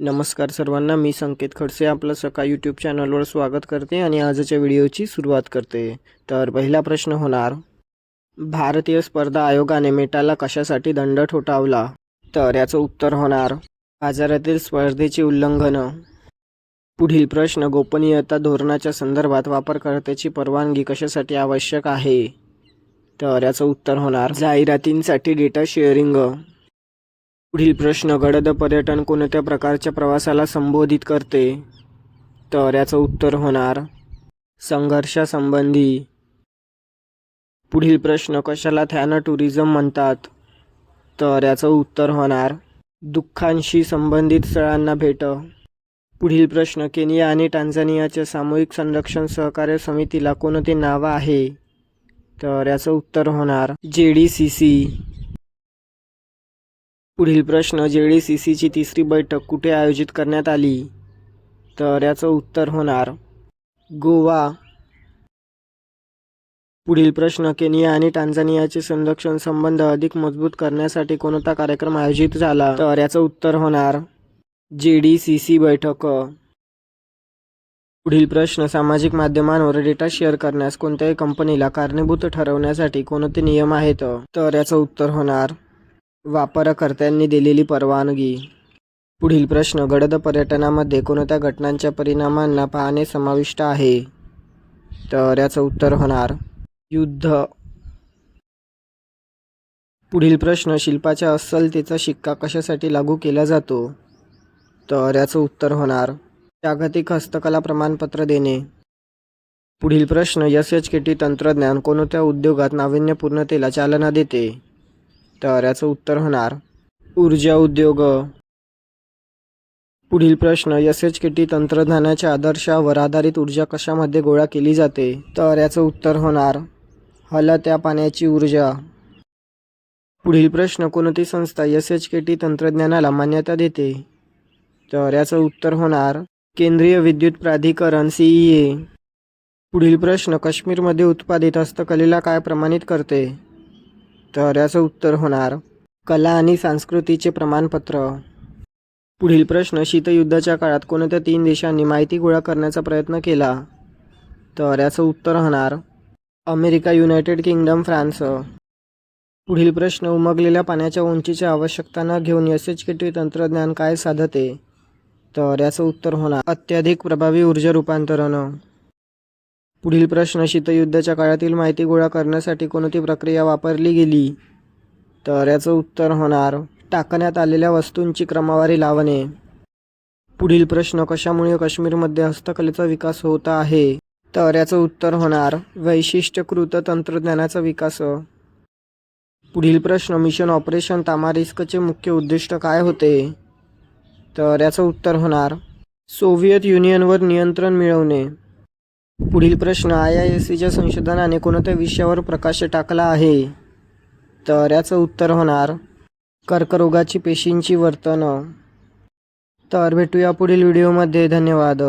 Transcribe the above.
नमस्कार सर्वांना मी संकेत खडसे आपलं सकाळ यूट्यूब चॅनलवर स्वागत करते आणि आजच्या व्हिडिओची सुरुवात करते. तर पहिला प्रश्न होणार भारतीय स्पर्धा आयोगाने मेटाला कशासाठी दंड ठोठावला? तर याचं उत्तर होणार बाजारातील स्पर्धेचे उल्लंघन. पुढील प्रश्न गोपनीयता धोरणाच्या संदर्भात वापरकर्त्याची परवानगी कशासाठी आवश्यक आहे? तर याचं उत्तर होणार जाहिरातींसाठी डेटा शेअरिंग. पुढील प्रश्न गडद पर्यटन कोणत्या प्रकारच्या प्रवासाला संबोधित करते? तर याचं उत्तर होणार संघर्षासंबंधी. पुढील प्रश्न कशाला थॅन टुरिझम म्हणतात? तर याचं उत्तर होणार दुःखांशी संबंधित स्थळांना भेट. पुढील प्रश्न केनिया आणि टांझानियाच्या सामूहिक संरक्षण सहकार्य समितीला कोणते नाव आहे? तर याचं उत्तर होणार जे डी सी सी पुढील प्रश्न जे डी सी सीची तिसरी बैठक कुठे आयोजित करण्यात आली? तर याचं उत्तर होणार गोवा. पुढील प्रश्न केनिया आणि टांझानियाचे संरक्षण संबंध अधिक मजबूत करण्यासाठी कोणता कार्यक्रम आयोजित झाला? तर याचं उत्तर होणार जे डी सी सी बैठक. पुढील प्रश्न सामाजिक माध्यमांवर डेटा शेअर करण्यास कोणत्याही कंपनीला कारणीभूत ठरवण्यासाठी कोणते नियम आहेत? तर याचं उत्तर होणार वापरकर्त्यांनी दिलेली परवानगी. पुढील प्रश्न गडद पर्यटनामध्ये कोणत्या घटनांच्या परिणामांना पाहणे समाविष्ट आहे? तर याचं उत्तर होणार युद्ध. पुढील प्रश्न शिल्पाच्या अस्सलतेचा शिक्का कशासाठी लागू केला जातो? तर याचं उत्तर होणार जागतिक हस्तकला प्रमाणपत्र देणे. पुढील प्रश्न एस एच के टी तंत्रज्ञान कोणत्या उद्योगात नाविन्यपूर्णतेला चालना देते? तर याचं उत्तर होणार. ऊर्जा उद्योग. पुढील प्रश्न एस एच के टी तंत्रज्ञानाच्या आदर्शावर आधारित ऊर्जा कशामध्ये गोळा केली जाते? तर याचं उत्तर होणार. हलत्या पाण्याची ऊर्जा. पुढील प्रश्न कोणती संस्था एस एच के टी तंत्रज्ञानाला मान्यता देते? तर याचं उत्तर होणार. केंद्रीय विद्युत प्राधिकरण सीई पुढील प्रश्न काश्मीरमध्ये उत्पादित हस्तकलेला काय प्रमाणित करते? तर याचं उत्तर होणार. कला आणि संस्कृतीचे प्रमाणपत्र. पुढील प्रश्न शीतयुद्धाच्या काळात कोणत्या तीन देशांनी माहिती गोळा करण्याचा प्रयत्न केला? तर याचं उत्तर होणार. America United Kingdom France. पुढील प्रश्न उमगलेल्या पाण्याच्या उंचीच्या आवश्यकता न घेऊन एस एच के टी तंत्रज्ञान काय साधते? तर याचं उत्तर होणार. अत्याधिक प्रभावी ऊर्जा रूपांतरण. पुढील प्रश्न शीतयुद्धाच्या काळातील माहिती गोळा करण्यासाठी कोणती प्रक्रिया वापरली गेली? तर याचं उत्तर होणार टाकण्यात आलेल्या वस्तूंची क्रमवारी लावणे. पुढील प्रश्न कशामुळे काश्मीरमध्ये हस्तकलेचा विकास होत आहे? तर याचं उत्तर होणार वैशिष्ट्यकृत तंत्रज्ञानाचा विकास. पुढील प्रश्न मिशन ऑपरेशन तामारिस्कचे मुख्य उद्दिष्ट काय होते? तर याचं उत्तर होणार सोव्हिएत युनियनवर नियंत्रण मिळवणे. पुढील प्रश्न आय आय एस सीच्या संशोधनाने कोणत्या विषयावर प्रकाश टाकला आहे? तर याचं उत्तर होणार कर्करोगाची पेशींची वर्तन तर भेटूया पुढील व्हिडिओमध्ये. धन्यवाद.